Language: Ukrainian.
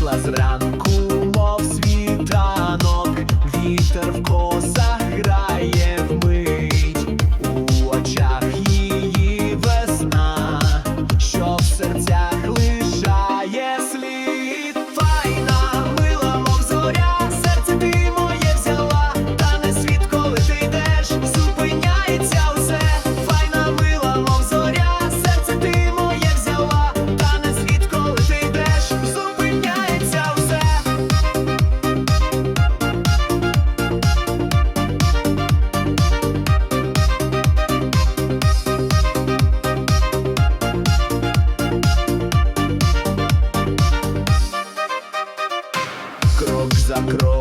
вийшла зранку, мов світанок, вітер в косах acro